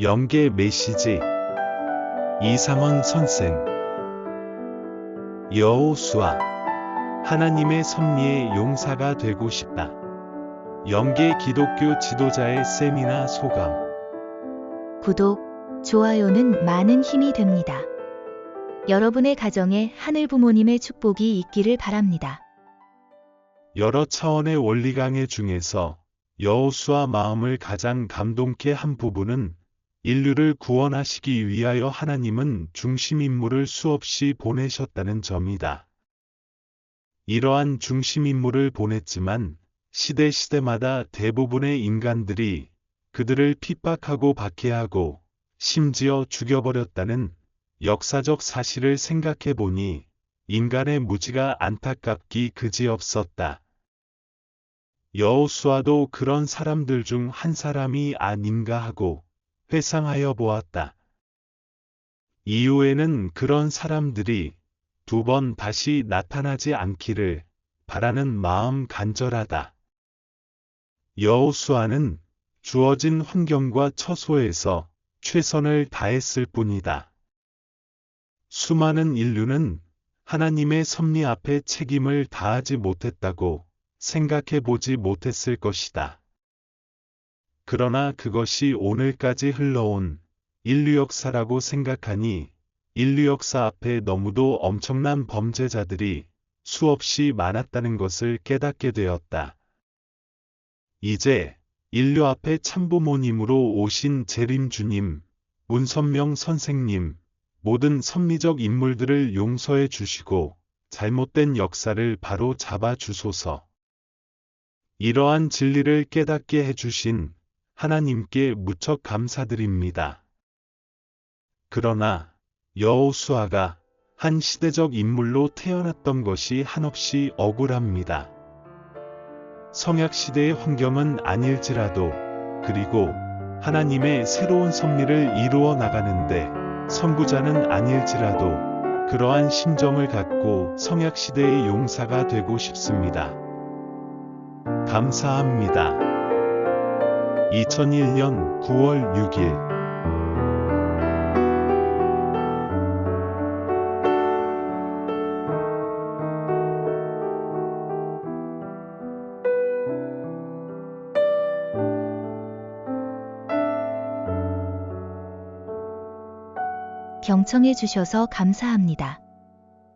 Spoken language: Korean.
영계 메시지 이상원 선생 여호수아 하나님의 섭리의 용사가 되고 싶다. 영계 기독교 지도자의 세미나 소감 구독, 좋아요는 많은 힘이 됩니다. 여러분의 가정에 하늘 부모님의 축복이 있기를 바랍니다. 여러 차원의 원리 강해 중에서 여호수아 마음을 가장 감동케 한 부분은 인류를 구원하시기 위하여 하나님은 중심 인물을 수없이 보내셨다는 점이다. 이러한 중심 인물을 보냈지만 시대 시대마다 대부분의 인간들이 그들을 핍박하고 박해하고 심지어 죽여버렸다는 역사적 사실을 생각해 보니 인간의 무지가 안타깝기 그지없었다. 여호수아도 그런 사람들 중 한 사람이 아닌가 하고 회상하여 보았다. 이후에는 그런 사람들이 두 번 다시 나타나지 않기를 바라는 마음 간절하다. 여호수아는 주어진 환경과 처소에서 최선을 다했을 뿐이다. 수많은 인류는 하나님의 섭리 앞에 책임을 다하지 못했다고 생각해 보지 못했을 것이다. 그러나 그것이 오늘까지 흘러온 인류 역사라고 생각하니 인류 역사 앞에 너무도 엄청난 범죄자들이 수없이 많았다는 것을 깨닫게 되었다. 이제 인류 앞에 참부모님으로 오신 재림 주님, 문선명 선생님, 모든 선미적 인물들을 용서해 주시고 잘못된 역사를 바로 잡아 주소서. 이러한 진리를 깨닫게 해주신 하나님께 무척 감사드립니다. 그러나 여호수아가 한 시대적 인물로 태어났던 것이 한없이 억울합니다. 성약 시대의 환경은 아닐지라도 그리고 하나님의 새로운 섭리를 이루어 나가는데 선구자는 아닐지라도 그러한 심정을 갖고 성약 시대의 용사가 되고 싶습니다. 감사합니다. 2001년 9월 6일 경청해 주셔서 감사합니다.